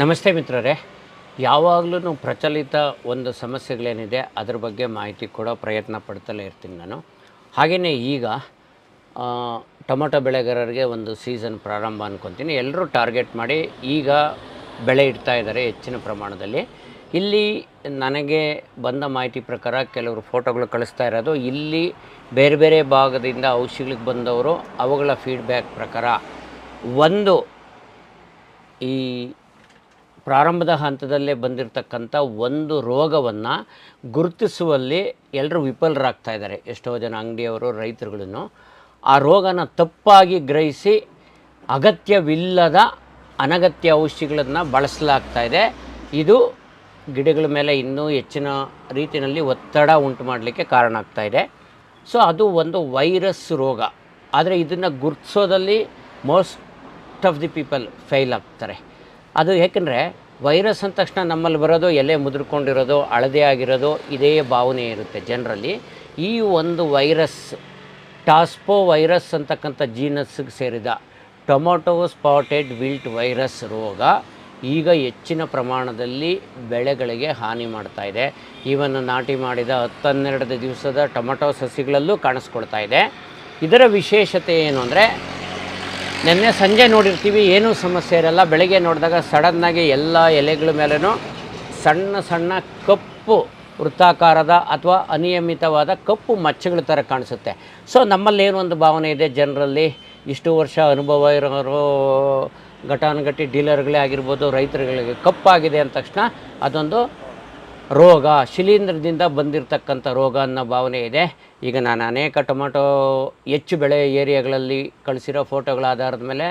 ನಮಸ್ತೆ ಮಿತ್ರರೇ. ಯಾವಾಗಲೂ ಪ್ರಚಲಿತ ಒಂದು ಸಮಸ್ಯೆಗಳೇನಿದೆ, ಅದ್ರ ಬಗ್ಗೆ ಮಾಹಿತಿ ಕೊಡೋ ಪ್ರಯತ್ನ ಪಡ್ತಲೇ ಇರ್ತೀನಿ ನಾನು. ಹಾಗೆಯೇ ಈಗ ಟೊಮೊಟೊ ಬೆಳೆಗಾರರಿಗೆ ಒಂದು ಸೀಸನ್ ಪ್ರಾರಂಭ ಅನ್ಕೊತೀನಿ. ಎಲ್ಲರೂ ಟಾರ್ಗೆಟ್ ಮಾಡಿ ಈಗ ಬೆಳೆ ಇಡ್ತಾ ಇದ್ದಾರೆ ಹೆಚ್ಚಿನ ಪ್ರಮಾಣದಲ್ಲಿ. ಇಲ್ಲಿ ನನಗೆ ಬಂದ ಮಾಹಿತಿ ಪ್ರಕಾರ ಕೆಲವರು ಫೋಟೋಗಳು ಕಳಿಸ್ತಾ ಇರೋದು, ಇಲ್ಲಿ ಬೇರೆ ಬೇರೆ ಭಾಗದಿಂದ ಔಷಧಿಗಳಿಗೆ ಬಂದವರು ಅವುಗಳ ಫೀಡ್ಬ್ಯಾಕ್ ಪ್ರಕಾರ ಒಂದು ಈ ಪ್ರಾರಂಭದ ಹಂತದಲ್ಲೇ ಬಂದಿರತಕ್ಕಂಥ ಒಂದು ರೋಗವನ್ನು ಗುರುತಿಸುವಲ್ಲಿ ಎಲ್ಲರೂ ವಿಫಲರಾಗ್ತಾ ಇದ್ದಾರೆ. ಎಷ್ಟೋ ಜನ ಅಂಗಡಿಯವರು, ರೈತರುಗಳನ್ನು. ಆ ರೋಗನ ತಪ್ಪಾಗಿ ಗ್ರಹಿಸಿ ಅಗತ್ಯವಿಲ್ಲದ ಅನಗತ್ಯ ಔಷಧಿಗಳನ್ನು ಬಳಸಲಾಗ್ತಾ ಇದೆ. ಇದು ಗಿಡಗಳ ಮೇಲೆ ಇನ್ನೂ ಹೆಚ್ಚಿನ ರೀತಿಯಲ್ಲಿ ಒತ್ತಡ ಉಂಟು ಮಾಡಲಿಕ್ಕೆ ಕಾರಣ ಆಗ್ತಾ ಇದೆ. ಸೊ, ಅದು ಒಂದು ವೈರಸ್ ರೋಗ. ಆದರೆ ಇದನ್ನು ಗುರುತಿಸೋದಲ್ಲಿ most of the people fail ಆಗ್ತಾರೆ. ಅದು ಏಕೆಂದರೆ ವೈರಸ್ ಅಂದ ತಕ್ಷಣ ನಮ್ಮಲ್ಲಿ ಬರೋದು, ಎಲೆ ಮುದುರ್ಕೊಂಡಿರೋದು ಅಳದೇ ಆಗಿರೋದು, ಇದೇ ಭಾವನೆ ಇರುತ್ತೆ ಜನರಲ್ಲಿ. ಈ ಒಂದು ವೈರಸ್, ಟಾಸ್ಪೋ ವೈರಸ್ ಅಂತಕ್ಕಂಥ ಜೀನಸ್ಗೆ ಸೇರಿದ ಟೊಮೊಟೊ ಸ್ಪಾಟೆಡ್ ವಿಲ್ಟ್ ವೈರಸ್ ರೋಗ ಈಗ ಹೆಚ್ಚಿನ ಪ್ರಮಾಣದಲ್ಲಿ ಬೆಳೆಗಳಿಗೆ ಹಾನಿ ಮಾಡ್ತಾ ಇದೆ. ಈವನ್ ನಾಟಿ ಮಾಡಿದ ಹತ್ತನ್ನೆರಡು ದಿವಸದ ಟೊಮೊಟೊ ಸಸಿಗಳಲ್ಲೂ ಕಾಣಿಸ್ಕೊಳ್ತಾ ಇದೆ. ಇದರ ವಿಶೇಷತೆ ಏನು ಅಂದರೆ ನಿನ್ನೆ ಸಂಜೆ ನೋಡಿರ್ತೀವಿ, ಏನೂ ಸಮಸ್ಯೆ ಇರಲ್ಲ. ಬೆಳಗ್ಗೆ ನೋಡಿದಾಗ ಸಡನ್ನಾಗಿ ಎಲ್ಲ ಎಲೆಗಳ ಮೇಲೂ ಸಣ್ಣ ಸಣ್ಣ ಕಪ್ಪು ವೃತ್ತಾಕಾರದ ಅಥವಾ ಅನಿಯಮಿತವಾದ ಕಪ್ಪು ಮಚ್ಚಗಳ ಥರ ಕಾಣಿಸುತ್ತೆ. ಸೊ ನಮ್ಮಲ್ಲಿ ಒಂದು ಭಾವನೆ ಇದೆ. ಜನರಲ್ಲಿ ಇಷ್ಟು ವರ್ಷ ಅನುಭವ ಇರೋರು, ಘಟಾನುಘಟಿ ಡೀಲರ್ಗಳೇ ಆಗಿರ್ಬೋದು, ರೈತರುಗಳಿಗೆ ಕಪ್ಪಾಗಿದೆ ಅಂದ ತಕ್ಷಣ ಅದೊಂದು ರೋಗ, ಶಿಲೀಂಧ್ರದಿಂದ ಬಂದಿರತಕ್ಕಂಥ ರೋಗ ಅನ್ನೋ ಭಾವನೆ ಇದೆ. ಈಗ ನಾನು ಅನೇಕ ಟೊಮ್ಯಾಟೋ ಹೆಚ್ಚು ಬೆಳೆ ಏರಿಯಾಗಳಲ್ಲಿ ಕಳಿಸಿರೋ ಫೋಟೋಗಳ ಆಧಾರದ ಮೇಲೆ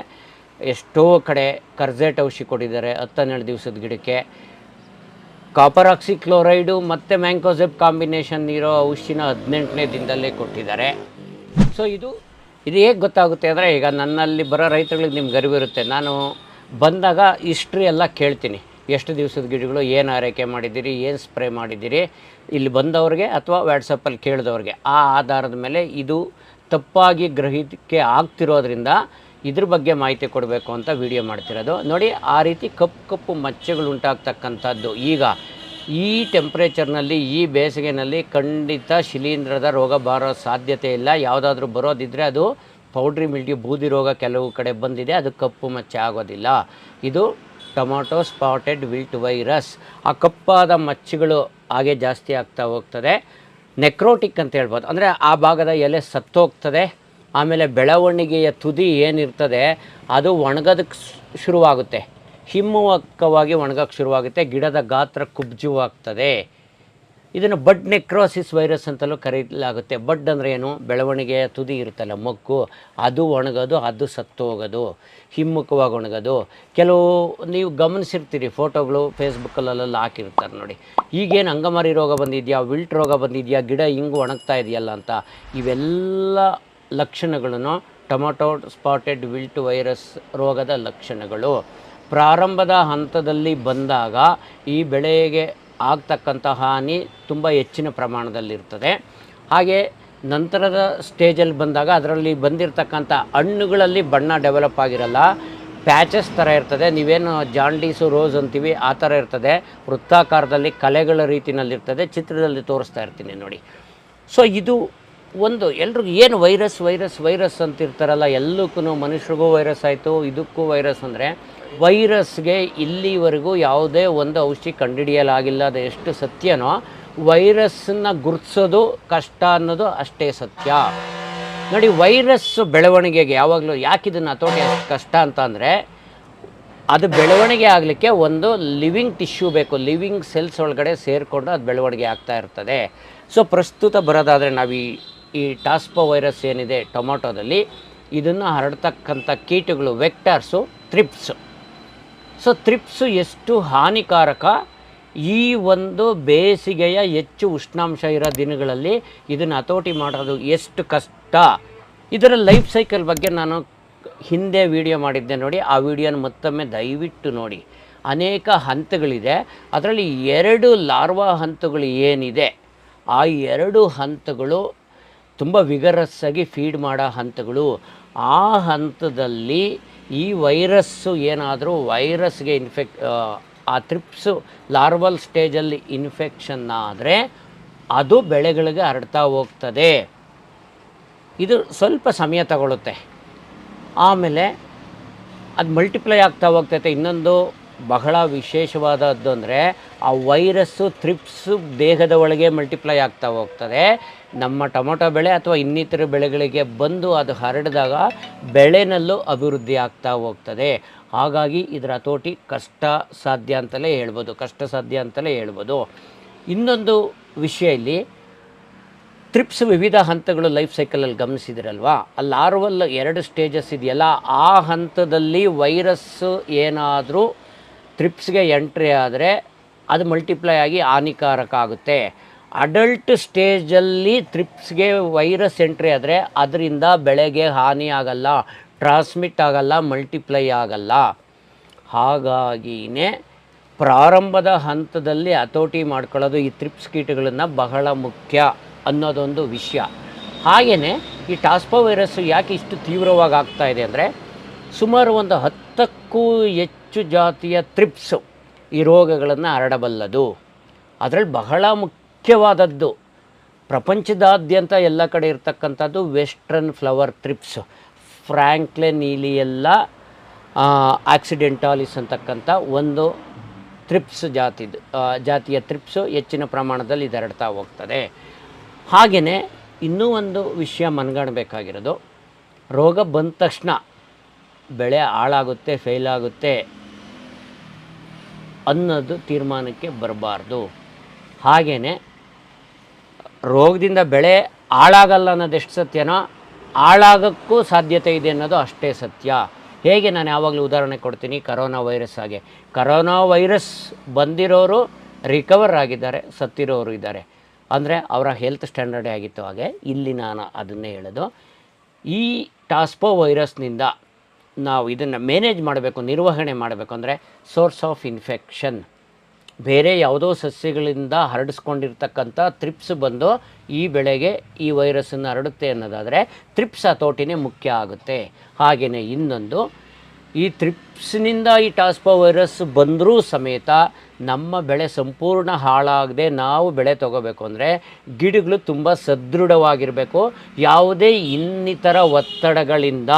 ಎಷ್ಟೋ ಕಡೆ ಕರ್ಜೆಟ್ ಔಷಧಿ ಕೊಟ್ಟಿದ್ದಾರೆ ಹತ್ತನ್ನೆರಡು ದಿವಸದ ಗಿಡಕ್ಕೆ. ಕಾಪರ್ ಆಕ್ಸಿಕ್ಲೋರೈಡು ಮತ್ತು ಮ್ಯಾಂಕೋಸೆಪ್ ಕಾಂಬಿನೇಷನ್ ಇರೋ ಔಷಧಿನ ಹದಿನೆಂಟನೇ ದಿನದಲ್ಲೇ ಕೊಟ್ಟಿದ್ದಾರೆ. ಸೊ ಇದು ಇದು ಹೇಗೆ ಗೊತ್ತಾಗುತ್ತೆ ಅಂದರೆ ಈಗ ನನ್ನಲ್ಲಿ ಬರೋ ರೈತರುಗಳಿಗೆ ನಿಮ್ಗೆ ಅರಿವಿರುತ್ತೆ ನಾನು ಬಂದಾಗ ಹಿಸ್ಟ್ರಿ ಎಲ್ಲ ಕೇಳ್ತೀನಿ. ಎಷ್ಟು ದಿವಸದ ಗಿಡಗಳು, ಏನು ಆರೈಕೆ ಮಾಡಿದ್ದೀರಿ, ಏನು ಸ್ಪ್ರೇ ಮಾಡಿದ್ದೀರಿ, ಇಲ್ಲಿ ಬಂದವ್ರಿಗೆ ಅಥವಾ ವ್ಯಾಟ್ಸಪ್ಪಲ್ಲಿ ಕೇಳಿದವ್ರಿಗೆ, ಆ ಆಧಾರದ ಮೇಲೆ ಇದು ತಪ್ಪಾಗಿ ಗ್ರಹಿಕೆ ಆಗ್ತಿರೋದ್ರಿಂದ ಇದ್ರ ಬಗ್ಗೆ ಮಾಹಿತಿ ಕೊಡಬೇಕು ಅಂತ ವಿಡಿಯೋ ಮಾಡ್ತಿರೋದು. ನೋಡಿ, ಆ ರೀತಿ ಕಪ್ಪು ಕಪ್ಪು ಮಚ್ಚೆಗಳು ಉಂಟಾಗ್ತಕ್ಕಂಥದ್ದು. ಈಗ ಈ ಟೆಂಪ್ರೇಚರ್ನಲ್ಲಿ ಈ ಬೇಸಿಗೆನಲ್ಲಿ ಖಂಡಿತ ಶಿಲೀಂಧ್ರದ ರೋಗ ಬರೋ ಸಾಧ್ಯತೆ ಇಲ್ಲ. ಯಾವುದಾದ್ರೂ ಬರೋದಿದ್ದರೆ ಅದು ಪೌಡ್ರಿ ಮಿಲ್ಟಿ ಬೂದಿ ರೋಗ ಕೆಲವು ಕಡೆ ಬಂದಿದೆ. ಅದು ಕಪ್ಪು ಮಚ್ಚೆ ಆಗೋದಿಲ್ಲ. ಇದು ಟೊಮೊಟೊ ಸ್ಪಾಟೆಡ್ ವಿಲ್ಟ್ ವೈರಸ್. ಆ ಕಪ್ಪಾದ ಮಚ್ಚೆಗಳು ಹಾಗೆ ಜಾಸ್ತಿ ಆಗ್ತಾ ಹೋಗ್ತದೆ. ನೆಕ್ರೋಟಿಕ್ ಅಂತ ಹೇಳ್ಬೋದು. ಅಂದರೆ ಆ ಭಾಗದ ಎಲೆ ಸತ್ತೋಗ್ತದೆ. ಆಮೇಲೆ ಬೆಳವಣಿಗೆಯ ತುದಿ ಏನಿರ್ತದೆ, ಅದು ಒಣಗೋದಕ್ಕೆ ಶುರುವಾಗುತ್ತೆ. ಹಿಮ್ಮುವಕ್ಕವಾಗಿ ಒಣಗಕ್ಕೆ ಶುರುವಾಗುತ್ತೆ. ಗಿಡದ ಗಾತ್ರ ಕುಬ್ಜುವಾಗ್ತದೆ. ಇದನ್ನು ಬಡ್ ನೆಕ್ರೋಸಿಸ್ ವೈರಸ್ ಅಂತಲೂ ಕರೀಲಾಗುತ್ತೆ. ಬಡ್ ಅಂದರೆ ಏನು? ಬೆಳವಣಿಗೆಯ ತುದಿ ಇರುತ್ತಲ್ಲ ಮಕ್ಕು ಅದು ಒಣಗೋದು, ಅದು ಸತ್ತು ಹೋಗೋದು, ಹಿಮ್ಮುಖವಾಗಿ ಒಣಗೋದು. ಕೆಲವು ನೀವು ಗಮನಿಸಿರ್ತೀರಿ, ಫೋಟೋಗಳು ಫೇಸ್ಬುಕ್ಕಲ್ಲೆಲ್ಲ ಹಾಕಿರ್ತಾರೆ ನೋಡಿ. ಈಗೇನು ಅಂಗಮಾರಿ ರೋಗ ಬಂದಿದೆಯಾ, ವಿಲ್ಟ್ ರೋಗ ಬಂದಿದೆಯಾ, ಗಿಡ ಹಿಂಗೆ ಒಣಗ್ತಾ ಇದೆಯಲ್ಲ ಅಂತ, ಇವೆಲ್ಲ ಲಕ್ಷಣಗಳನ್ನು ಟೊಮೊಟೊ ಸ್ಪಾಟೆಡ್ ವಿಲ್ಟ್ ವೈರಸ್ ರೋಗದ ಲಕ್ಷಣಗಳು. ಪ್ರಾರಂಭದ ಹಂತದಲ್ಲಿ ಬಂದಾಗ ಈ ಬೆಳೆಗೆ ಆಗ್ತಕ್ಕಂಥ ಹಾನಿ ತುಂಬ ಹೆಚ್ಚಿನ ಪ್ರಮಾಣದಲ್ಲಿರ್ತದೆ. ಹಾಗೆ ನಂತರದ ಸ್ಟೇಜಲ್ಲಿ ಬಂದಾಗ ಅದರಲ್ಲಿ ಬಂದಿರತಕ್ಕಂಥ ಹಣ್ಣುಗಳಲ್ಲಿ ಬಣ್ಣ ಡೆವಲಪ್ ಆಗಿರಲ್ಲ, ಪ್ಯಾಚಸ್ ಥರ ಇರ್ತದೆ. ನೀವೇನು ಜಾಂಡೀಸು, ರೋಸ್ ಅಂತೀವಿ, ಆ ಥರ ಇರ್ತದೆ. ವೃತ್ತಾಕಾರದಲ್ಲಿ ಕಲೆಗಳ ರೀತಿಯಲ್ಲಿರ್ತದೆ. ಚಿತ್ರದಲ್ಲಿ ತೋರಿಸ್ತಾ ಇರ್ತೀನಿ ನೋಡಿ. ಸೊ ಇದು ಒಂದು ಎಲ್ರಿಗೂ ಏನು ವೈರಸ್ ವೈರಸ್ ವೈರಸ್ ಅಂತಿರ್ತಾರಲ್ಲ ಎಲ್ಲಕ್ಕೂ ಮನುಷ್ಯರಿಗೂ ವೈರಸ್ ಆಯಿತು, ಇದಕ್ಕೂ ವೈರಸ್ ಅಂದರೆ ವೈರಸ್ಗೆ ಇಲ್ಲಿವರೆಗೂ ಯಾವುದೇ ಒಂದು ಔಷಧಿ ಕಂಡುಹಿಡಿಯಲಾಗಿಲ್ಲ, ಅದು ಎಷ್ಟು ಸತ್ಯನೋ, ವೈರಸ್ಸನ್ನು ಗುರುತಿಸೋದು ಕಷ್ಟ ಅನ್ನೋದು ಅಷ್ಟೇ ಸತ್ಯ. ನೋಡಿ, ವೈರಸ್ ಬೆಳವಣಿಗೆಗೆ ಯಾವಾಗಲೂ ಯಾಕಿದನ್ನು ಹತೋಟಿ ಅಷ್ಟು ಕಷ್ಟ ಅಂತ ಅಂದರೆ, ಅದು ಬೆಳವಣಿಗೆ ಆಗಲಿಕ್ಕೆ ಒಂದು ಲಿವಿಂಗ್ ಟಿಶ್ಯೂ ಬೇಕು, ಲಿವಿಂಗ್ ಸೆಲ್ಸ್ ಒಳಗಡೆ ಸೇರಿಕೊಂಡು ಅದು ಬೆಳವಣಿಗೆ ಆಗ್ತಾ ಇರ್ತದೆ. ಸೊ, ಪ್ರಸ್ತುತ ಬರೋದಾದರೆ ನಾವು ಈ ಈ ಟಾಸ್ಪೋ ವೈರಸ್ ಏನಿದೆ ಟೊಮೊಟೊದಲ್ಲಿ, ಇದನ್ನು ಹರಡ್ತಕ್ಕಂಥ ಕೀಟಗಳು ವೆಕ್ಟರ್ಸು ಥ್ರಿಪ್ಸು ಸೊ ಥ್ರಿಪ್ಸು ಎಷ್ಟು ಹಾನಿಕಾರಕ? ಈ ಒಂದು ಬೇಸಿಗೆಯ ಹೆಚ್ಚು ಉಷ್ಣಾಂಶ ಇರೋ ದಿನಗಳಲ್ಲಿ ಇದನ್ನು ಹತೋಟಿ ಮಾಡೋದು ಎಷ್ಟು ಕಷ್ಟ? ಇದರ ಲೈಫ್ ಸೈಕಲ್ ಬಗ್ಗೆ ನಾನು ಹಿಂದೆ ವಿಡಿಯೋ ಮಾಡಿದ್ದೆ ನೋಡಿ. ಆ ವಿಡಿಯೋನ ಮತ್ತೊಮ್ಮೆ ದಯವಿಟ್ಟು ನೋಡಿ. ಅನೇಕ ಹಂತಗಳಿದೆ. ಅದರಲ್ಲಿ ಎರಡು ಲಾರ್ವಾ ಹಂತಗಳು ಏನಿದೆ? ಆ ಎರಡು ಹಂತಗಳು ತುಂಬ ವಿಗರಸ್ಸಾಗಿ ಫೀಡ್ ಮಾಡೋ ಹಂತಗಳು. ಆ ಹಂತದಲ್ಲಿ ಈ ವೈರಸ್ಸು ಏನಾದರೂ ವೈರಸ್ಗೆ ಇನ್ಫೆಕ್ಟ್ ಆ ತ್ರಿಪ್ಸು ಲಾರ್ವಲ್ ಸ್ಟೇಜಲ್ಲಿ ಇನ್ಫೆಕ್ಷನ್ ಆದರೆ ಅದು ಬೆಳೆಗಳಿಗೆ ಹರಡ್ತಾ ಹೋಗ್ತದೆ. ಇದು ಸ್ವಲ್ಪ ಸಮಯ ತಗೊಳುತ್ತೆ. ಆಮೇಲೆ ಅದು ಮಲ್ಟಿಪ್ಲೈ ಆಗ್ತಾ ಹೋಗ್ತೈತೆ. ಇನ್ನೊಂದು ಬಹಳ ವಿಶೇಷವಾದದ್ದು ಅಂದರೆ ಆ ವೈರಸ್ಸು ತ್ರಿಪ್ಸು ದೇಹದ ಒಳಗೆ ಮಲ್ಟಿಪ್ಲೈ ಆಗ್ತಾ ಹೋಗ್ತದೆ. ನಮ್ಮ ಟೊಮೊಟೊ ಬೆಳೆ ಅಥವಾ ಇನ್ನಿತರ ಬೆಳೆಗಳಿಗೆ ಬಂದು ಅದು ಹರಡಿದಾಗ ಬೆಳೆನಲ್ಲೂ ಅಭಿವೃದ್ಧಿ ಆಗ್ತಾ ಹೋಗ್ತದೆ. ಹಾಗಾಗಿ ಇದರ ಹತೋಟಿ ಕಷ್ಟ ಸಾಧ್ಯ ಅಂತಲೇ ಹೇಳ್ಬೋದು, ಕಷ್ಟ ಸಾಧ್ಯ ಅಂತಲೇ ಹೇಳ್ಬೋದು. ಇನ್ನೊಂದು ವಿಷಯ ಇಲ್ಲಿ ತ್ರಿಪ್ಸ್ ವಿವಿಧ ಹಂತಗಳು ಲೈಫ್ ಸೈಕಲಲ್ಲಿ ಗಮನಿಸಿದಿರಲ್ವಾ? ಅಲ್ಲಿ ಆರ್ವಲ್ ಎರಡು ಸ್ಟೇಜಸ್ ಇದೆಯಲ್ಲ. ಆ ಹಂತದಲ್ಲಿ ವೈರಸ್ಸು ಏನಾದರೂ ತ್ರಿಪ್ಸ್ಗೆ ಎಂಟ್ರಿ ಆದರೆ ಅದು ಮಲ್ಟಿಪ್ಲೈ ಆಗಿ ಹಾನಿಕಾರಕ ಆಗುತ್ತೆ. ಅಡಲ್ಟ್ ಸ್ಟೇಜಲ್ಲಿ ತ್ರಿಪ್ಸ್ಗೆ ವೈರಸ್ ಎಂಟ್ರಿ ಆದರೆ ಅದರಿಂದ ಬೆಳೆಗೆ ಹಾನಿ ಆಗಲ್ಲ ಟ್ರಾನ್ಸ್ಮಿಟ್ ಆಗಲ್ಲ ಮಲ್ಟಿಪ್ಲೈ ಆಗಲ್ಲ. ಹಾಗಾಗಿಯೇ ಪ್ರಾರಂಭದ ಹಂತದಲ್ಲಿ ಹತೋಟಿ ಮಾಡ್ಕೊಳ್ಳೋದು ಈ ತ್ರಿಪ್ಸ್ ಕೀಟಗಳನ್ನು ಬಹಳ ಮುಖ್ಯ ಅನ್ನೋದೊಂದು ವಿಷಯ. ಹಾಗೆಯೇ ಈ ಟಾಸ್ಪೋ ವೈರಸ್ಸು ಯಾಕೆ ಇಷ್ಟು ತೀವ್ರವಾಗಿ ಆಗ್ತಾ ಇದೆ ಅಂದರೆ ಸುಮಾರು ಒಂದು ಹತ್ತಕ್ಕೂ ಹೆಚ್ಚು ಜಾತಿಯ ತ್ರಿಪ್ಸು ಈ ರೋಗಗಳನ್ನು ಹರಡಬಲ್ಲದು. ಅದರಲ್ಲಿ ಬಹಳ ಮುಖ್ಯವಾದದ್ದು ಪ್ರಪಂಚದಾದ್ಯಂತ ಎಲ್ಲ ಕಡೆ ಇರತಕ್ಕಂಥದ್ದು western flower thrips Frankliniella occidentalis ಅಂತಕ್ಕಂಥ ಒಂದು ತ್ರಿಪ್ಸ್ ಜಾತಿದು ಜಾತಿಯ ತ್ರಿಪ್ಸು ಹೆಚ್ಚಿನ ಪ್ರಮಾಣದಲ್ಲಿ ಇದು ಹರಡ್ತಾ ಹೋಗ್ತದೆ. ಹಾಗೆಯೇ ಇನ್ನೂ ಒಂದು ವಿಷಯ ಮನಗಾಣಬೇಕಾಗಿರೋದು, ರೋಗ ಬಂದ ತಕ್ಷಣ ಬೆಳೆ ಹಾಳಾಗುತ್ತೆ ಫೇಲ್ ಆಗುತ್ತೆ ಅನ್ನೋದು ತೀರ್ಮಾನಕ್ಕೆ ಬರಬಾರ್ದು. ಹಾಗೆಯೇ ರೋಗದಿಂದ ಬೆಳೆ ಹಾಳಾಗಲ್ಲ ಅನ್ನೋದು ಎಷ್ಟು ಸತ್ಯನೋ ಹಾಳಾಗೋಕ್ಕೂ ಸಾಧ್ಯತೆ ಇದೆ ಅನ್ನೋದು ಅಷ್ಟೇ ಸತ್ಯ. ಹೇಗೆ ನಾನು ಯಾವಾಗಲೂ ಉದಾಹರಣೆ ಕೊಡ್ತೀನಿ, ಕರೋನಾ ವೈರಸ್ ಹಾಗೆ. ಕರೋನಾ ವೈರಸ್ ಬಂದಿರೋರು ರಿಕವರ್ ಆಗಿದ್ದಾರೆ, ಸತ್ತಿರೋರು ಇದ್ದಾರೆ. ಅಂದರೆ ಅವರ ಹೆಲ್ತ್ ಸ್ಟ್ಯಾಂಡರ್ಡೇ ಆಗಿತ್ತು ಹಾಗೆ, ಇಲ್ಲಿ ನಾನು ಅದನ್ನೇ ಹೇಳೋದು. ಈ ಟಾಸ್ಪೋ ವೈರಸ್ನಿಂದ ನಾವು ಇದನ್ನು ಮ್ಯಾನೇಜ್ ಮಾಡಬೇಕು, ನಿರ್ವಹಣೆ ಮಾಡಬೇಕು ಅಂದರೆ ಸೋರ್ಸ್ ಆಫ್ ಇನ್ಫೆಕ್ಷನ್ ಬೇರೆ ಯಾವುದೋ ಸಸ್ಯಗಳಿಂದ ಹರಡಿಸ್ಕೊಂಡಿರ್ತಕ್ಕಂಥ ತ್ರಿಪ್ಸ್ ಬಂದು ಈ ಬೆಳೆಗೆ ಈ ವೈರಸ್ಸನ್ನು ಹರಡುತ್ತೆ ಅನ್ನೋದಾದರೆ ತ್ರಿಪ್ಸ್ ಹತೋಟಿನೇ ಮುಖ್ಯ ಆಗುತ್ತೆ. ಹಾಗೆಯೇ ಇನ್ನೊಂದು, ಈ ತ್ರಿಪ್ಸ್ನಿಂದ ಈ ಟಾಸ್ಪೋ ವೈರಸ್ ಬಂದರೂ ಸಮೇತ ನಮ್ಮ ಬೆಳೆ ಸಂಪೂರ್ಣ ಹಾಳಾಗದೆ ನಾವು ಬೆಳೆ ತಗೋಬೇಕು ಅಂದರೆ ಗಿಡಗಳು ತುಂಬ ಸದೃಢವಾಗಿರಬೇಕು. ಯಾವುದೇ ಇನ್ನಿತರ ಒತ್ತಡಗಳಿಂದ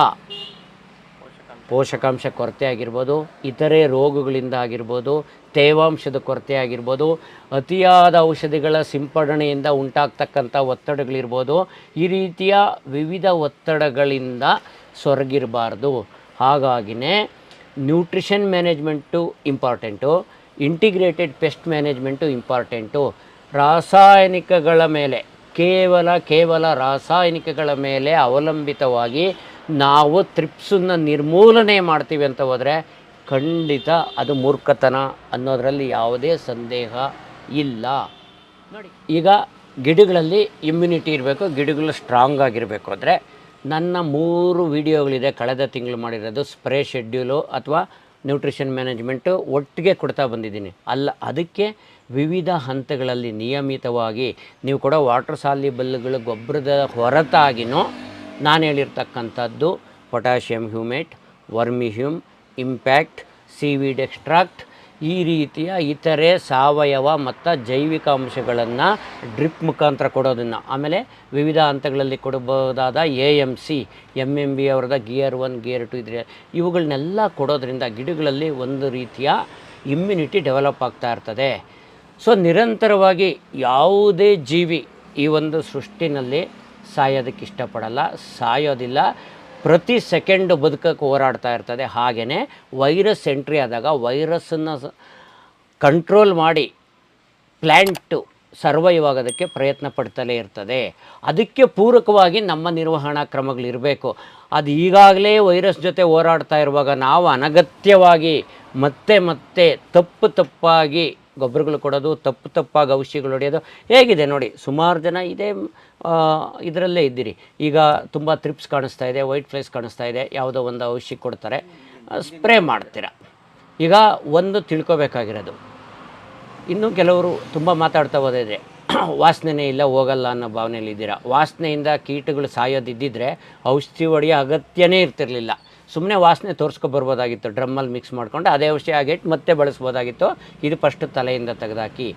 ಪೋಷಕಾಂಶ ಕೊರತೆ ಆಗಿರ್ಬೋದು ಇತರೆ ರೋಗಗಳಿಂದ ಆಗಿರ್ಬೋದು, ತೇವಾಂಶದ ಕೊರತೆ ಆಗಿರ್ಬೋದು ಅತಿಯಾದ ಔಷಧಿಗಳ ಸಿಂಪಡಣೆಯಿಂದ ಉಂಟಾಗ್ತಕ್ಕಂಥ ಒತ್ತಡಗಳಿರ್ಬೋದು, ಈ ರೀತಿಯ ವಿವಿಧ ಒತ್ತಡಗಳಿಂದ ಸೊರಗಿರಬಾರ್ದು. ಹಾಗಾಗಿನೇ nutrition management important, integrated pest management important. ರಾಸಾಯನಿಕಗಳ ಮೇಲೆ, ಕೇವಲ ಕೇವಲ ರಾಸಾಯನಿಕಗಳ ಮೇಲೆ ಅವಲಂಬಿತವಾಗಿ ನಾವು ತ್ರಿಪ್ಸನ್ನು ನಿರ್ಮೂಲನೆ ಮಾಡ್ತೀವಿ ಅಂತ ಹೋದರೆ ಖಂಡಿತ ಅದು ಮೂರ್ಖತನ ಅನ್ನೋದರಲ್ಲಿ ಯಾವುದೇ ಸಂದೇಹ ಇಲ್ಲ. ನೋಡಿ. ಈಗ ಗಿಡಗಳಲ್ಲಿ ಇಮ್ಯುನಿಟಿ ಇರಬೇಕು ಗಿಡಗಳು ಸ್ಟ್ರಾಂಗ್ ಆಗಿರಬೇಕು ಅಂದರೆ ನನ್ನ ಮೂರು ವಿಡಿಯೋಗಳಿದೆ ಕಳೆದ ತಿಂಗಳು ಮಾಡಿರೋದು ಸ್ಪ್ರೇ ಶೆಡ್ಯೂಲು ಅಥವಾ ನ್ಯೂಟ್ರಿಷನ್ ಮ್ಯಾನೇಜ್ಮೆಂಟು ಒಟ್ಟಿಗೆ ಕೊಡ್ತಾ ಬಂದಿದ್ದೀನಿ. ಅಲ್ಲ ಅದಕ್ಕೆ ವಿವಿಧ ಹಂತಗಳಲ್ಲಿ ನಿಯಮಿತವಾಗಿ ನೀವು ಕೂಡ ವಾಟರ್ ಸಾಲಿಬಲ್ಗಳು ಗೊಬ್ಬರದ ಹೊರತಾಗಿನೂ ನಾನು ಹೇಳಿರ್ತಕ್ಕಂಥದ್ದು potassium humate vermihume impact seaweed extract ಈ ರೀತಿಯ ಇತರೆ ಸಾವಯವ ಮತ್ತು ಜೈವಿಕ ಅಂಶಗಳನ್ನು ಡ್ರಿಪ್ ಮುಖಾಂತರ ಕೊಡೋದನ್ನು. ಆಮೇಲೆ ವಿವಿಧ ಹಂತಗಳಲ್ಲಿ ಕೊಡಬಹುದಾದ A M C M M B ಅವರದ gear one, gear two ಇದ್ರೆ ಇವುಗಳನ್ನೆಲ್ಲ ಕೊಡೋದ್ರಿಂದ ಗಿಡಗಳಲ್ಲಿ ಒಂದು ರೀತಿಯ ಇಮ್ಯುನಿಟಿ ಡೆವಲಪ್ ಆಗ್ತಾ ಇರ್ತದೆ. ಸೊ ನಿರಂತರವಾಗಿ ಯಾವುದೇ ಜೀವಿ ಈ ಒಂದು ಸೃಷ್ಟಿನಲ್ಲಿ ಸಾಯೋದಕ್ಕೆ ಇಷ್ಟಪಡಲ್ಲ, ಸಾಯೋದಿಲ್ಲ. ಪ್ರತಿ ಸೆಕೆಂಡ್ ಬದುಕಕ್ಕೆ ಹೋರಾಡ್ತಾ ಇರ್ತದೆ. ಹಾಗೆಯೇ ವೈರಸ್ ಎಂಟ್ರಿ ಆದಾಗ ವೈರಸ್ಸನ್ನು ಕಂಟ್ರೋಲ್ ಮಾಡಿ ಪ್ಲ್ಯಾಂಟು ಸರ್ವೈವ್ ಆಗೋದಕ್ಕೆ ಪ್ರಯತ್ನ ಪಡ್ತಲೇ ಇರ್ತದೆ. ಅದಕ್ಕೆ ಪೂರಕವಾಗಿ ನಮ್ಮ ನಿರ್ವಹಣಾ ಕ್ರಮಗಳಿರಬೇಕು ಅದು ಈಗಾಗಲೇ ವೈರಸ್ ಜೊತೆ ಹೋರಾಡ್ತಾ ಇರುವಾಗ ನಾವು ಅನಗತ್ಯವಾಗಿ ಮತ್ತೆ ಮತ್ತೆ ತಪ್ಪು ತಪ್ಪಾಗಿ ಗೊಬ್ಬರಗಳು ಕೊಡೋದು, ತಪ್ಪು ತಪ್ಪಾಗಿ ಔಷಧಿಗಳು ಹೊಡೆಯೋದು, ಹೇಗಿದೆ ನೋಡಿ, ಸುಮಾರು ಜನ ಇದೇ ಇದರಲ್ಲೇ ಇದ್ದೀರಿ. ಈಗ ತುಂಬ ತ್ರಿಪ್ಸ್ ಕಾಣಿಸ್ತಾ ಇದೆ ವೈಟ್ ಫ್ಲೈಸ್ ಕಾಣಿಸ್ತಾ ಇದೆ, ಯಾವುದೋ ಒಂದು ಔಷಧಿ ಕೊಡ್ತಾರೆ. ಸ್ಪ್ರೇ ಮಾಡ್ತೀರಾ. ಈಗ ಒಂದು ತಿಳ್ಕೊಬೇಕಾಗಿರೋದು. ಇನ್ನೂ ಕೆಲವರು ತುಂಬ ಮಾತಾಡ್ತಾ ಹೋದಿದ್ರೆ ವಾಸನೆನೇ ಇಲ್ಲ, ಹೋಗಲ್ಲ ಅನ್ನೋ ಭಾವನೆಯಲ್ಲಿ ಇದ್ದೀರಾ. ವಾಸನೆಯಿಂದ ಕೀಟಗಳು ಸಾಯೋದಿದ್ದಿದ್ರೆ ಔಷಧಿ ಹೊಡೆಯೋ ಅಗತ್ಯನೇ ಇರ್ತಿರಲಿಲ್ಲ. ಸುಮ್ಮನೆ ವಾಸನೆ ತೋರಿಸ್ಕೊಬರ್ಬೋದಾಗಿತ್ತು ಡ್ರಮ್ಮಲ್ಲಿ ಮಿಕ್ಸ್ ಮಾಡ್ಕೊಂಡು ಅದೇ ಔಷಧಿ ಆಗಿಟ್ಟು ಮತ್ತೆ ಬಳಸ್ಬೋದಾಗಿತ್ತು. ಇದು ಫಸ್ಟ್ ತಲೆಯಿಂದ ತೆಗೆದಾಕಿ.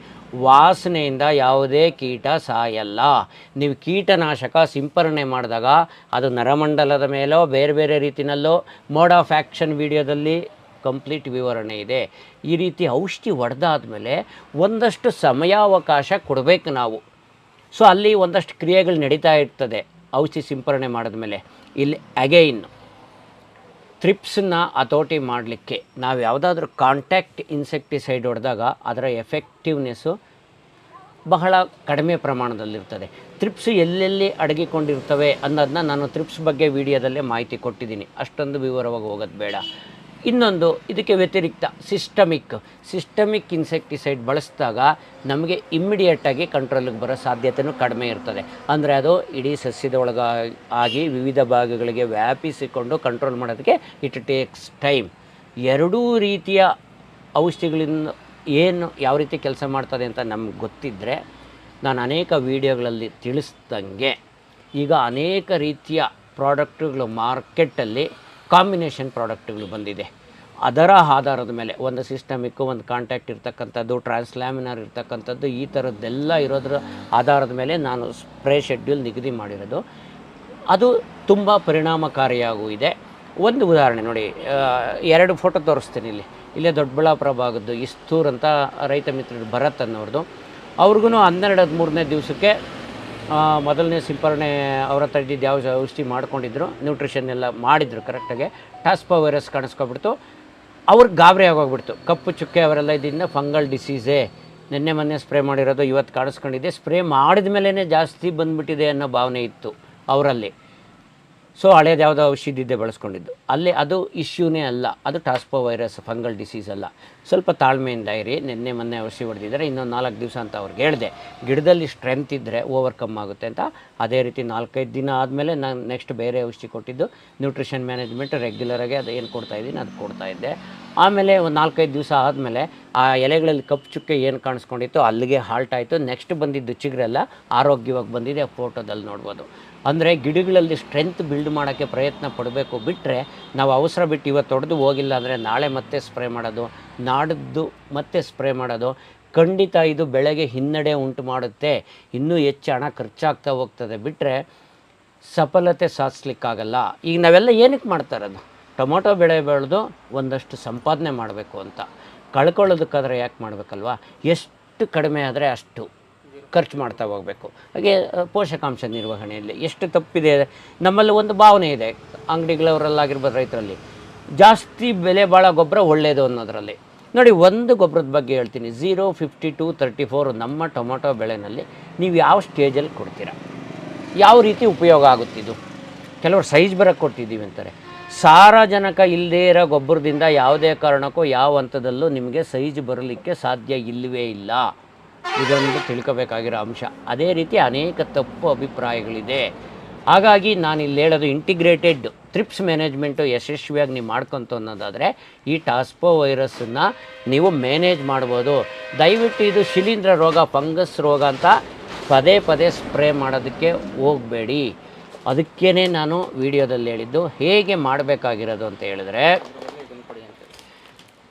ವಾಸನೆಯಿಂದ ಯಾವುದೇ ಕೀಟ ಸಾಯಲ್ಲ. ನೀವು ಕೀಟನಾಶಕ ಸಿಂಪರಣೆ ಮಾಡಿದಾಗ ಅದು ನರಮಂಡಲದ ಮೇಲೋ, ಬೇರೆ ಬೇರೆ ರೀತಿಯಲ್ಲೋ ಮೋಡ್ ಆಫ್ ಆ್ಯಕ್ಷನ್ ವಿಡಿಯೋದಲ್ಲಿ ಕಂಪ್ಲೀಟ್ ವಿವರಣೆ ಇದೆ. ಈ ರೀತಿ ಔಷಧಿ ಹೊಡೆದಾದ್ಮೇಲೆ ಒಂದಷ್ಟು ಸಮಯಾವಕಾಶ ಕೊಡಬೇಕು ನಾವು. ಸೊ ಅಲ್ಲಿ ಒಂದಷ್ಟು ಕ್ರಿಯೆಗಳು ನಡೀತಾ ಇರ್ತದೆ ಔಷಧಿ ಸಿಂಪರಣೆ ಮಾಡಿದ್ಮೇಲೆ. ಇಲ್ಲಿ ಅಗೈನ್ ಥ್ರಿಪ್ಸನ್ನ ಹತೋಟಿ ಮಾಡಲಿಕ್ಕೆ. ನಾವು ಯಾವುದಾದ್ರೂ ಕಾಂಟ್ಯಾಕ್ಟ್ ಇನ್ಸೆಕ್ಟಿಸೈಡ್ ಹೊಡೆದಾಗ ಅದರ ಎಫೆಕ್ಟಿವ್ನೆಸ್ಸು ಬಹಳ ಕಡಿಮೆ ಪ್ರಮಾಣದಲ್ಲಿರ್ತದೆ. ಥ್ರಿಪ್ಸ್ ಎಲ್ಲೆಲ್ಲಿ ಅಡಗಿಕೊಂಡಿರ್ತವೆ ಅನ್ನೋದನ್ನ ನಾನು ಥ್ರಿಪ್ಸ್ ಬಗ್ಗೆ ವಿಡಿಯೋದಲ್ಲೇ ಮಾಹಿತಿ ಕೊಟ್ಟಿದ್ದೀನಿ. ಅಷ್ಟೊಂದು ವಿವರವಾಗಿ ಹೋಗೋದು ಬೇಡ. ಇನ್ನೊಂದು, ಇದಕ್ಕೆ ವ್ಯತಿರಿಕ್ತ ಸಿಸ್ಟಮಿಕ್ ಸಿಸ್ಟಮಿಕ್ ಇನ್ಸೆಕ್ಟಿಸೈಡ್ ಬಳಸಿದಾಗ ನಮಗೆ ಇಮ್ಮಿಡಿಯೇಟಾಗಿ ಕಂಟ್ರೋಲಿಗೆ ಬರೋ ಸಾಧ್ಯತೆಯೂ ಕಡಿಮೆ ಇರ್ತದೆ. ಅಂದರೆ ಅದು ಇಡೀ ಸಸ್ಯದೊಳಗ ಆಗಿ ವಿವಿಧ ಭಾಗಗಳಿಗೆ ವ್ಯಾಪಿಸಿಕೊಂಡು ಕಂಟ್ರೋಲ್ ಮಾಡೋದಕ್ಕೆ ಇಟ್ ಟೇಕ್ಸ್ ಟೈಮ್ ಎರಡೂ ರೀತಿಯ ಔಷಧಿಗಳಿಂದ ಏನು ಯಾವ ರೀತಿ ಕೆಲಸ ಮಾಡ್ತದೆ ಅಂತ ನಮ್ಗೆ ಗೊತ್ತಿದ್ದರೆ ನಾನು ಅನೇಕ ವೀಡಿಯೋಗಳಲ್ಲಿ ತಿಳಿಸ್ದಂಗೆ ಈಗ ಅನೇಕ ರೀತಿಯ ಪ್ರಾಡಕ್ಟ್ಗಳು ಮಾರ್ಕೆಟಲ್ಲಿ ಕಾಂಬಿನೇಷನ್ ಪ್ರಾಡಕ್ಟ್ಗಳು ಬಂದಿದೆ. ಅದರ ಆಧಾರದ ಮೇಲೆ ಒಂದು ಸಿಸ್ಟಮಿಕ್ಕು, ಒಂದು ಕಾಂಟ್ಯಾಕ್ಟ್ ಇರ್ತಕ್ಕಂಥದ್ದು, ಟ್ರಾನ್ಸ್ಲ್ಯಾಮಿನಾರ್ ಇರ್ತಕ್ಕಂಥದ್ದು, ಈ ಥರದ್ದೆಲ್ಲ ಇರೋದ್ರ ಆಧಾರದ ಮೇಲೆ ನಾನು ಸ್ಪ್ರೇ ಶೆಡ್ಯೂಲ್ ನಿಗದಿ ಮಾಡಿರೋದು. ಅದು ತುಂಬ ಪರಿಣಾಮಕಾರಿಯಾಗೂ ಇದೆ. ಒಂದು ಉದಾಹರಣೆ ನೋಡಿ ಎರಡು ಫೋಟೋ ತೋರಿಸ್ತೀನಿ ಇಲ್ಲಿ. ಇಲ್ಲೇ ದೊಡ್ಡಬಳ್ಳಾಪುರ ಭಾಗದ್ದು ಇಸ್ತೂರ್ ಅಂತ ರೈತ ಮಿತ್ರರು ಭರತ್ ಅನ್ನೋರ್ದು. ಅವ್ರಿಗೂ ಹನ್ನೆರಡು ಹದಿಮೂರನೇ ದಿವಸಕ್ಕೆ ಮೊದಲನೇ ಸಿಂಪರಣೆ ಅವ್ರ ಹತ್ರ ಇದ್ದಿದ್ದು ಯಾವ ಔಷಧಿ ಮಾಡ್ಕೊಂಡಿದ್ರು ನ್ಯೂಟ್ರಿಷನ್ ಎಲ್ಲ ಮಾಡಿದ್ರು ಕರೆಕ್ಟಾಗಿ ಟಾಸ್ಪಾ ವೈರಸ್ ಕಾಣಿಸ್ಕೊಬಿಡ್ತು. ಅವ್ರಿಗೆ ಗಾಬರಿ ಆಗೋಗ್ಬಿಡ್ತು. ಕಪ್ಪು ಚುಕ್ಕೆ ಅವರೆಲ್ಲ ಇದರಿಂದ ಫಂಗಲ್ ಡಿಸೀಸೇ ನಿನ್ನೆ ಮೊನ್ನೆ ಸ್ಪ್ರೇ ಮಾಡಿರೋದು ಇವತ್ತು ಕಾಣಿಸ್ಕೊಂಡಿದೆ. ಸ್ಪ್ರೇ ಮಾಡಿದ ಮೇಲೇ ಜಾಸ್ತಿ ಬಂದ್ಬಿಟ್ಟಿದೆ ಅನ್ನೋ ಭಾವನೆ ಇತ್ತು ಅವರಲ್ಲಿ. ಸೊ ಹಳೇದು ಯಾವುದೋ ಔಷಧಿ ಇದ್ದೆ ಬಳಸ್ಕೊಂಡಿದ್ದು. ಅಲ್ಲಿ ಅದು ಇಶ್ಯೂನೇ ಅಲ್ಲ. ಅದು ಟಾಸ್ಪೋ ವೈರಸ್ ಫಂಗಲ್ ಡಿಸೀಸ್ ಅಲ್ಲ. ಸ್ವಲ್ಪ ತಾಳ್ಮೆಯಿಂದ ಇರಿ, ನಿನ್ನೆ ಮೊನ್ನೆ ಔಷಧಿ ಹೊಡೆದಿದ್ದಾರೆ, ಇನ್ನೊಂದು ನಾಲ್ಕು ದಿವಸ ಅಂತ ಅವ್ರಿಗೆ ಹೇಳಿದೆ. ಗಿಡದಲ್ಲಿ ಸ್ಟ್ರೆಂತ್ ಇದ್ದರೆ ಓವರ್ಕಮ್ ಆಗುತ್ತೆ ಅಂತ. ಅದೇ ರೀತಿ ನಾಲ್ಕೈದು ದಿನ ಆದಮೇಲೆ ನಾನು ನೆಕ್ಸ್ಟ್ ಬೇರೆ ಔಷಧಿ ಕೊಟ್ಟಿದ್ದು ನ್ಯೂಟ್ರಿಷನ್ ಮ್ಯಾನೇಜ್ಮೆಂಟ್ ರೆಗ್ಯುಲರಾಗಿ ಅದು ಏನು ಕೊಡ್ತಾ ಇದ್ದೀನಿ, ಅದು ಕೊಡ್ತಾ ಇದ್ದೆ. ಆಮೇಲೆ ಒಂದು ನಾಲ್ಕೈದು ದಿವಸ ಆದಮೇಲೆ ಆ ಎಲೆಗಳಲ್ಲಿ ಕಪ್ಪು ಚುಕ್ಕೆ ಏನು ಕಾಣಿಸ್ಕೊಂಡಿತ್ತು ಅಲ್ಲಿಗೆ ಹಾಲ್ಟ್ ಆಯಿತು. ನೆಕ್ಸ್ಟ್ ಬಂದಿದ್ದು ಚಿಗುರೆಲ್ಲ ಆರೋಗ್ಯವಾಗಿ ಬಂದಿದೆ ಫೋಟೋದಲ್ಲಿ ನೋಡ್ಬೋದು. ಅಂದರೆ ಗಿಡಗಳಲ್ಲಿ ಸ್ಟ್ರೆಂತ್ ಬಿಲ್ಡ್ ಮಾಡೋಕ್ಕೆ ಪ್ರಯತ್ನ ಪಡಬೇಕು ಬಿಟ್ಟರೆ ನಾವು ಅವಸರ ಬಿಟ್ಟು ಇವತ್ತು ಹೊಡೆದು ಹೋಗಿಲ್ಲ ಅಂದರೆ ನಾಳೆ ಮತ್ತೆ ಸ್ಪ್ರೇ ಮಾಡೋದು ನಾಡಿದ್ದು ಮತ್ತೆ ಸ್ಪ್ರೇ ಮಾಡೋದು. ಖಂಡಿತ ಇದು ಬೆಳೆಗೆ ಹಿನ್ನಡೆ ಉಂಟು ಮಾಡುತ್ತೆ. ಇನ್ನೂ ಹೆಚ್ಚು ಹಣ ಖರ್ಚಾಗ್ತಾ ಹೋಗ್ತದೆ. ಬಿಟ್ಟರೆ ಸಫಲತೆ ಸಾಧಿಸ್ಲಿಕ್ಕಾಗಲ್ಲ. ಈಗ ನಾವೆಲ್ಲ ಏನಕ್ಕೆ ಮಾಡ್ತಾರದು ಟೊಮೊಟೊ ಬೆಳೆ ಬೆಳೆದು ಒಂದಷ್ಟು ಸಂಪಾದನೆ ಮಾಡಬೇಕು ಅಂತ. ಕಳ್ಕೊಳ್ಳೋದಕ್ಕಾದರೆ ಯಾಕೆ ಮಾಡಬೇಕಲ್ವಾ? ಎಷ್ಟು ಕಡಿಮೆ ಆದರೆ ಅಷ್ಟು ಖರ್ಚು ಮಾಡ್ತಾ ಹೋಗಬೇಕು. ಹಾಗೆ ಪೋಷಕಾಂಶ ನಿರ್ವಹಣೆಯಲ್ಲಿ ಎಷ್ಟು ತಪ್ಪಿದೆ? ನಮ್ಮಲ್ಲಿ ಒಂದು ಭಾವನೆ ಇದೆ. ಅಂಗಡಿಗಳವರಲ್ಲಾಗಿರ್ಬೋದು ರೈತರಲ್ಲಿ. ಜಾಸ್ತಿ ಬೆಲೆ ಭಾಳ ಗೊಬ್ಬರ ಒಳ್ಳೆಯದು ಅನ್ನೋದರಲ್ಲಿ. ನೋಡಿ, ಒಂದು ಗೊಬ್ಬರದ ಬಗ್ಗೆ ಹೇಳ್ತೀನಿ. Zero fifty two thirty four ನಮ್ಮ ಟೊಮೊಟೊ ಬೆಳೆನಲ್ಲಿ ನೀವು ಯಾವ ಸ್ಟೇಜಲ್ಲಿ ಕೊಡ್ತೀರಾ? ಯಾವ ರೀತಿ ಉಪಯೋಗ ಆಗುತ್ತಿದ್ದು ಕೆಲವರು ಸೈಜ್ ಬರೋಕ್ಕೆ ಕೊಡ್ತಿದ್ದೀವಿ ಅಂತಾರೆ. ಸಾರಜನಕ ಇಲ್ಲದೇ ಇರೋ ಗೊಬ್ಬರದಿಂದ ಯಾವುದೇ ಕಾರಣಕ್ಕೂ ಯಾವ ಹಂತದಲ್ಲೂ ನಿಮಗೆ ಸೈಜ್ ಬರಲಿಕ್ಕೆ ಸಾಧ್ಯ ಇಲ್ಲವೇ ಇಲ್ಲ. ಇದೊಂದು ತಿಳ್ಕೋಬೇಕಾಗಿರೋ ಅಂಶ. ಅದೇ ರೀತಿ ಅನೇಕ ತಪ್ಪು ಅಭಿಪ್ರಾಯಗಳಿದೆ. ಹಾಗಾಗಿ ನಾನು ಇಲ್ಲಿ ಹೇಳೋದು ಇಂಟಿಗ್ರೇಟೆಡ್ ಟ್ರಿಪ್ಸ್ ಮ್ಯಾನೇಜ್ಮೆಂಟು ಯಶಸ್ವಿಯಾಗಿ ನೀವು ಮಾಡ್ಕೊತು ಅನ್ನೋದಾದರೆ, ಈ ಟಾಸ್ಪೋ ವೈರಸ್ಸನ್ನು ನೀವು ಮ್ಯಾನೇಜ್ ಮಾಡ್ಬೋದು. ದಯವಿಟ್ಟು ಇದು ಶಿಲೀಂಧ್ರ ರೋಗ, ಫಂಗಸ್ ರೋಗ ಅಂತ ಪದೇ ಪದೇ ಸ್ಪ್ರೇ ಮಾಡೋದಕ್ಕೆ ಹೋಗಬೇಡಿ. ಅದಕ್ಕೇ ನಾನು ವಿಡಿಯೋದಲ್ಲಿ ಹೇಳಿದ್ದು, ಹೇಗೆ ಮಾಡಬೇಕಾಗಿರೋದು ಅಂತ ಹೇಳಿದ್ರೆ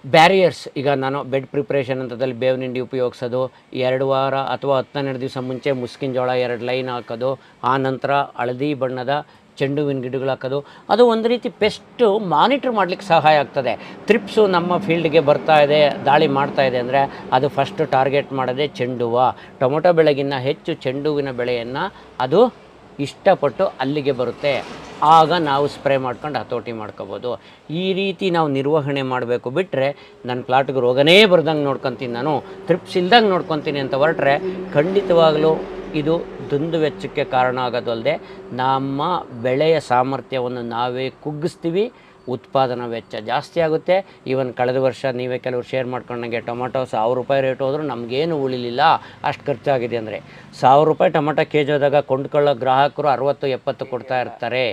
ಬ್ಯಾರಿಯರ್ಸ್ ಈಗ ನಾನು ಬೆಡ್ ಪ್ರಿಪ್ರೇಷನ್ ಅಂತದಲ್ಲಿ ಬೇವಿನ ಹಿಂಡಿ ಉಪಯೋಗಿಸೋದು, ಎರಡು ವಾರ ಅಥವಾ ಹತ್ತನ್ನೆರಡು ದಿವಸ ಮುಂಚೆ ಮುಸ್ಕಿನ ಜೋಳ ಎರಡು ಲೈನ್ ಹಾಕೋದು, ಆ ನಂತರ ಹಳದಿ ಬಣ್ಣದ ಚೆಂಡುವಿನ ಗಿಡಗಳು ಹಾಕೋದು. ಅದು ಒಂದು ರೀತಿ ಪೆಸ್ಟು ಮಾನಿಟ್ರ್ ಮಾಡಲಿಕ್ಕೆ ಸಹಾಯ ಆಗ್ತದೆ. ತ್ರಿಪ್ಸು ನಮ್ಮ ಫೀಲ್ಡ್ಗೆ ಬರ್ತಾ ಇದೆ, ದಾಳಿ ಮಾಡ್ತಾ ಇದೆ ಅಂದರೆ ಅದು ಫಸ್ಟ್ ಟಾರ್ಗೆಟ್ ಮಾಡೋದೇ ಚೆಂಡುವ. ಟೊಮೊಟೊ ಬೆಳೆಗಿನ್ನ ಹೆಚ್ಚು ಚೆಂಡುವಿನ ಬೆಳೆಯನ್ನು ಅದು ಇಷ್ಟಪಟ್ಟು ಅಲ್ಲಿಗೆ ಬರುತ್ತೆ. ಆಗ ನಾವು ಸ್ಪ್ರೇ ಮಾಡ್ಕೊಂಡು ಹತೋಟಿ ಮಾಡ್ಕೋಬೋದು. ಈ ರೀತಿ ನಾವು ನಿರ್ವಹಣೆ ಮಾಡಬೇಕು ಬಿಟ್ಟರೆ ನನ್ನ ಪ್ಲಾಟ್ಗೆ ರೋಗನೇ ಬರ್ದಂಗೆ ನೋಡ್ಕೊತೀನಿ ನಾನು. ತ್ರಿಪ್ಸ್ ಇಲ್ದಂಗೆ ನೋಡ್ಕೊತೀನಿ ಅಂತ ಹೊರಟ್ರೆ ಖಂಡಿತವಾಗಲೂ ಇದು ದುಂದು ವೆಚ್ಚಕ್ಕೆ ಕಾರಣ ಆಗೋದಲ್ಲದೆ ನಮ್ಮ ಬೆಳೆಯ ಸಾಮರ್ಥ್ಯವನ್ನು ನಾವೇ ಕುಗ್ಗಿಸ್ತೀವಿ, ಉತ್ಪಾದನಾ ವೆಚ್ಚ ಜಾಸ್ತಿ ಆಗುತ್ತೆ. ಈವನ್ ಕಳೆದ ವರ್ಷ ನೀವೇ ಕೆಲವರು ಶೇರ್ ಮಾಡ್ಕೊಂಡಂಗೆ ಟೊಮೊಟೊ ಸಾವಿರ ರೂಪಾಯಿ ರೇಟ್ ಹೋದರೂ ನಮಗೇನು ಉಳಿಲಿಲ್ಲ, ಅಷ್ಟು ಖರ್ಚಾಗಿದೆ ಅಂದರೆ. ಸಾವಿರ ರೂಪಾಯಿ ಟೊಮೊಟೊ ಕೆ ಜಿ ಹೋದಾಗ ಕೊಂಡ್ಕೊಳ್ಳೋ ಗ್ರಾಹಕರು ಅರವತ್ತು ಎಪ್ಪತ್ತು ಕೊಡ್ತಾ ಇರ್ತಾರೆ.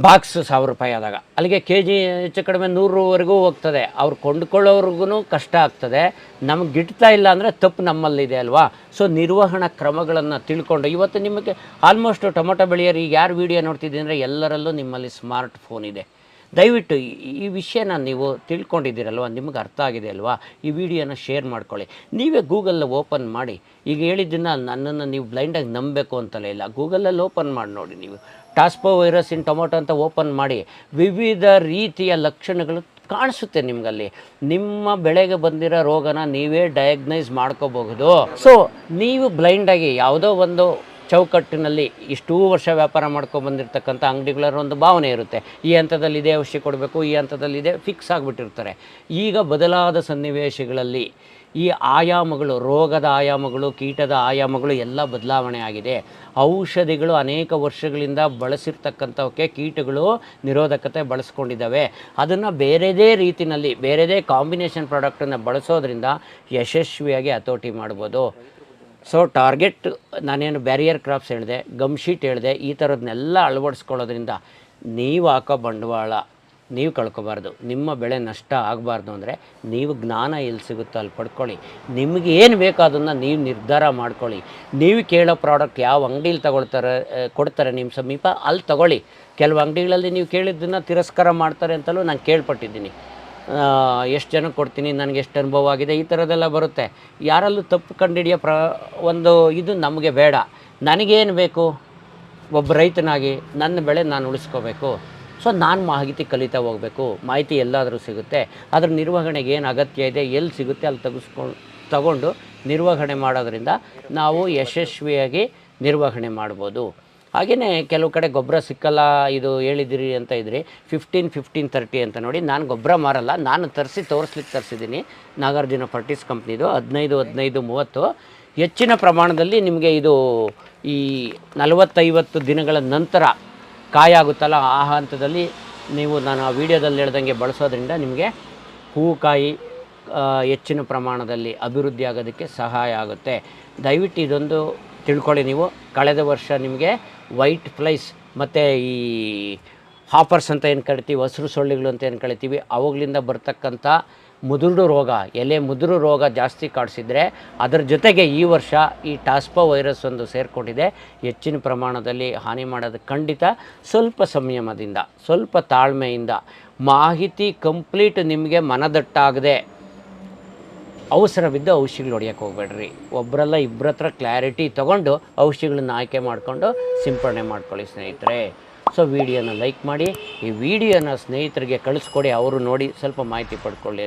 ಬಾಕ್ಸ್ ಸಾವಿರ ರೂಪಾಯಿ ಆದಾಗ. ಅಲ್ಲಿಗೆ ಕೆ ಜಿ ಹೆಚ್ಚು ಕಡಿಮೆ ನೂರವರೆಗೂ ಹೋಗ್ತದೆ. ಅವ್ರು ಕೊಂಡ್ಕೊಳ್ಳೋರ್ಗು ಕಷ್ಟ ಆಗ್ತದೆ. ನಮ್ಗೆ ಗಿಟ್ತಾ ಇಲ್ಲ ಅಂದರೆ ತಪ್ಪು ನಮ್ಮಲ್ಲಿದೆ ಅಲ್ವಾ? ಸೊ ನಿರ್ವಹಣಾ ಕ್ರಮಗಳನ್ನು ತಿಳ್ಕೊಂಡು, ಇವತ್ತು ನಿಮಗೆ ಆಲ್ಮೋಸ್ಟ್ ಟೊಮೊಟೊ ಬೆಳೆಯೋರು ಈಗ ಯಾರು ವೀಡಿಯೋ ನೋಡ್ತಿದ್ದೀನಿ ಎಲ್ಲರಲ್ಲೂ ನಿಮ್ಮಲ್ಲಿ ಸ್ಮಾರ್ಟ್ ಫೋನ್ ಇದೆ. ದಯವಿಟ್ಟು ಈ- ವಿಷಯನ ನೀವು ತಿಳ್ಕೊಂಡಿದ್ದೀರಲ್ವ? ನಿಮ್ಗೆ ಅರ್ಥ ಆಗಿದೆ ಅಲ್ವಾ? ಈ ವಿಡಿಯೋನ ಶೇರ್ ಮಾಡ್ಕೊಳ್ಳಿ. ನೀವೇ ಗೂಗಲ್ ಓಪನ್ ಮಾಡಿ. ಈಗ ಹೇಳಿದ್ದನ್ನು ನನ್ನನ್ನು ನೀವು ಬ್ಲೈಂಡಾಗಿ ನಂಬಬೇಕು ಅಂತಲೇ ಇಲ್ಲ. ಗೂಗಲಲ್ಲಿ ಓಪನ್ ಮಾಡಿ ನೋಡಿ ನೀವು. ಟಾಸ್ಪೋ ವೈರಸ್ ಇನ್ ಟೊಮೊಟೊ ಅಂತ ಓಪನ್ ಮಾಡಿ ವಿವಿಧ ರೀತಿಯ ಲಕ್ಷಣಗಳು ಕಾಣಿಸುತ್ತೆ ನಿಮಗಲ್ಲಿ. ನಿಮ್ಮ ಬೆಳೆಗೆ ಬಂದಿರೋ ರೋಗನ ನೀವೇ ಡಯಾಗ್ನೈಸ್ ಮಾಡ್ಕೋಬಹುದು. ಸೊ ನೀವು ಬ್ಲೈಂಡಾಗಿ ಯಾವುದೋ ಒಂದು ಚೌಕಟ್ಟಿನಲ್ಲಿ ಇಷ್ಟೂ ವರ್ಷ ವ್ಯಾಪಾರ ಮಾಡ್ಕೊಂಡು ಬಂದಿರತಕ್ಕಂಥ ಅಂಗಡಿಗಳರ ಒಂದು ಭಾವನೆ ಇರುತ್ತೆ. ಈ ಹಂತದಲ್ಲಿ ಇದೇ ಔಷಧಿ ಕೊಡಬೇಕು, ಈ ಹಂತದಲ್ಲಿ ಇದೆ ಫಿಕ್ಸ್ ಆಗಿಬಿಟ್ಟಿರ್ತಾರೆ. ಈಗ ಬದಲಾದ ಸನ್ನಿವೇಶಗಳಲ್ಲಿ ಈ ಆಯಾಮಗಳು, ರೋಗದ ಆಯಾಮಗಳು, ಕೀಟದ ಆಯಾಮಗಳು ಎಲ್ಲ ಬದಲಾವಣೆ ಆಗಿದೆ. ಔಷಧಿಗಳು ಅನೇಕ ವರ್ಷಗಳಿಂದ ಬಳಸಿರ್ತಕ್ಕಂಥವಕ್ಕೆ ಕೀಟಗಳು ನಿರೋಧಕತೆ ಬಳಸ್ಕೊಂಡಿದ್ದಾವೆ. ಅದನ್ನು ಬೇರೆದೇ ರೀತಿಯಲ್ಲಿ, ಬೇರೆದೇ ಕಾಂಬಿನೇಷನ್ ಪ್ರಾಡಕ್ಟನ್ನು ಬಳಸೋದ್ರಿಂದ ಯಶಸ್ವಿಯಾಗಿ ಹತೋಟಿ ಮಾಡ್ಬೋದು. ಸೊ ಟಾರ್ಗೆಟ್ ನಾನೇನು ಬ್ಯಾರಿಯರ್ ಕ್ರಾಪ್ಸ್ ಹೇಳಿದೆ ಗಮ್ ಶೀಟ್ ಹೇಳಿದೆ, ಈ ಥರದನ್ನೆಲ್ಲ ಅಳವಡಿಸ್ಕೊಳ್ಳೋದ್ರಿಂದ ನೀವು ಹಾಕೋ ಬಂಡವಾಳ. ನೀವು ಕಳ್ಕೊಬಾರ್ದು. ನಿಮ್ಮ ಬೆಳೆ ನಷ್ಟ ಆಗಬಾರ್ದು ಅಂದರೆ ನೀವು ಜ್ಞಾನ ಎಲ್ಲಿ ಸಿಗುತ್ತೋ ಅಲ್ಲಿ ಪಡ್ಕೊಳ್ಳಿ. ನಿಮಗೆ ಏನು ಬೇಕೋ ಅದನ್ನು ನೀವು ನಿರ್ಧಾರ ಮಾಡ್ಕೊಳ್ಳಿ. ನೀವು ಕೇಳೋ ಪ್ರಾಡಕ್ಟ್ ಯಾವ ಅಂಗಡೀಲಿ ತಗೊಳ್ತಾರೆ ಕೊಡ್ತಾರೆ ನಿಮ್ಮ ಸಮೀಪ, ಅಲ್ಲಿ ತಗೊಳ್ಳಿ. ಕೆಲವು ಅಂಗಡಿಗಳಲ್ಲಿ ನೀವು ಕೇಳಿದ್ದನ್ನು ತಿರಸ್ಕಾರ ಮಾಡ್ತಾರೆ ಅಂತಲೂ ನಾನು ಕೇಳ್ಪಟ್ಟಿದ್ದೀನಿ. ಎಷ್ಟು ಜನಕ್ಕೆ ಕೊಡ್ತೀನಿ, ನನಗೆ ಎಷ್ಟು ಅನುಭವ ಆಗಿದೆ, ಈ ಥರದ್ದೆಲ್ಲ ಬರುತ್ತೆ. ಯಾರಲ್ಲೂ ತಪ್ಪು ಕಂಡುಹಿಡಿಯೋ ಪ್ರ, ಒಂದು ಇದು ನಮಗೆ ಬೇಡ. ನನಗೇನು ಬೇಕು? ಒಬ್ಬ ರೈತನಾಗಿ ನನ್ನ ಬೆಳೆ ನಾನು ಉಳಿಸ್ಕೋಬೇಕು. ಸೊ ನಾನು ಮಾಹಿತಿ ಕಲಿತಾ ಹೋಗಬೇಕು, ಮಾಹಿತಿ ಎಲ್ಲಾದರೂ ಸಿಗುತ್ತೆ. ಅದ್ರ ನಿರ್ವಹಣೆಗೆ ಏನು ಅಗತ್ಯ ಇದೆ ಎಲ್ಲಿ ಸಿಗುತ್ತೆ ಅಲ್ಲಿ ತೆಗೆಸ್ಕೊಂಡು ತಗೊಂಡು ನಿರ್ವಹಣೆ ಮಾಡೋದರಿಂದ ನಾವು ಯಶಸ್ವಿಯಾಗಿ ನಿರ್ವಹಣೆ ಮಾಡ್ಬೋದು. ಹಾಗೆಯೇ ಕೆಲವು ಕಡೆ ಗೊಬ್ಬರ ಸಿಕ್ಕಲ್ಲ, ಇದು ಹೇಳಿದಿರಿ ಅಂತ ಇದ್ರಿ ಫಿಫ್ಟೀನ್ ಫಿಫ್ಟೀನ್ ತರ್ಟಿ ಅಂತ ನೋಡಿ, ನಾನು ಗೊಬ್ಬರ ಮಾರಲ್ಲ, ನಾನು ತರಿಸಿ ತೋರಿಸ್ಲಿಕ್ಕೆ ತರಿಸಿದ್ದೀನಿ ನಾಗಾರ್ಜುನ ಫರ್ಟಿಸ್ ಕಂಪ್ನಿದು, ಹದಿನೈದು ಹದಿನೈದು, ಮೂವತ್ತು. ಹೆಚ್ಚಿನ ಪ್ರಮಾಣದಲ್ಲಿ ನಿಮಗೆ ಇದು ಈ ನಲವತ್ತೈವತ್ತು ದಿನಗಳ ನಂತರ ಕಾಯಾಗುತ್ತಲ್ಲ ಆ ಹಂತದಲ್ಲಿ ನೀವು ನಾನು ಆ ವಿಡಿಯೋದಲ್ಲಿ ಹೇಳ್ದಂಗೆ ಬಳಸೋದ್ರಿಂದ ನಿಮಗೆ ಹೂವು ಕಾಯಿ ಹೆಚ್ಚಿನ ಪ್ರಮಾಣದಲ್ಲಿ ಅಭಿವೃದ್ಧಿ ಆಗೋದಕ್ಕೆ ಸಹಾಯ ಆಗುತ್ತೆ. ದಯವಿಟ್ಟು ಇದೊಂದು ತಿಳ್ಕೊಳ್ಳಿ ನೀವು. ಕಳೆದ ವರ್ಷ ನಿಮಗೆ ವೈಟ್ ಫ್ಲೈಸ್ ಮತ್ತು ಈ ಹಾಫರ್ಸ್ ಅಂತ ಏನು ಕರಿತೀವಿ, ಹಸಿರು ಸೊಳ್ಳೆಗಳು ಅಂತ ಏನು ಕರಿತೀವಿ, ಅವುಗಳಿಂದ ಬರ್ತಕ್ಕಂಥ ಮುದುರು ರೋಗ, ಎಲೆ ಮುದುರು ರೋಗ ಜಾಸ್ತಿ ಕಾಡಿಸಿದ್ರೆ ಅದರ ಜೊತೆಗೆ ಈ ವರ್ಷ ಈ ಟಾಸ್ಪಾ ವೈರಸ್ ಒಂದು ಸೇರಿಕೊಂಡಿದೆ. ಹೆಚ್ಚಿನ ಪ್ರಮಾಣದಲ್ಲಿ ಹಾನಿ ಮಾಡೋದು ಖಂಡಿತ ಸ್ವಲ್ಪ ಸಂಯಮದಿಂದ, ಸ್ವಲ್ಪ ತಾಳ್ಮೆಯಿಂದ. ಮಾಹಿತಿ ಕಂಪ್ಲೀಟ್ ನಿಮಗೆ ಮನದಟ್ಟಾಗದೆ ಅವಸರ ಬಿದ್ದು ಔಷಧಿಗಳು ಹೊಡಿಯೋಕೆ ಹೋಗ್ಬೇಡ್ರಿ. ಒಬ್ಬರೆಲ್ಲ ಇಬ್ಬರ ಹತ್ರ ಕ್ಲಾರಿಟಿ ತೊಗೊಂಡು ಔಷಧಿಗಳನ್ನ ಆಯ್ಕೆ ಮಾಡಿಕೊಂಡು ಸಿಂಪಡಣೆ ಮಾಡ್ಕೊಳ್ಳಿ ಸ್ನೇಹಿತರೆ. ಸೊ ವಿಡಿಯೋನ ಲೈಕ್ ಮಾಡಿ, ಈ ವಿಡಿಯೋನ ಸ್ನೇಹಿತರಿಗೆ ಕಳಿಸ್ಕೊಡಿ, ಅವರು ನೋಡಿ ಸ್ವಲ್ಪ ಮಾಹಿತಿ ಪಡ್ಕೊಳ್ಳಿ.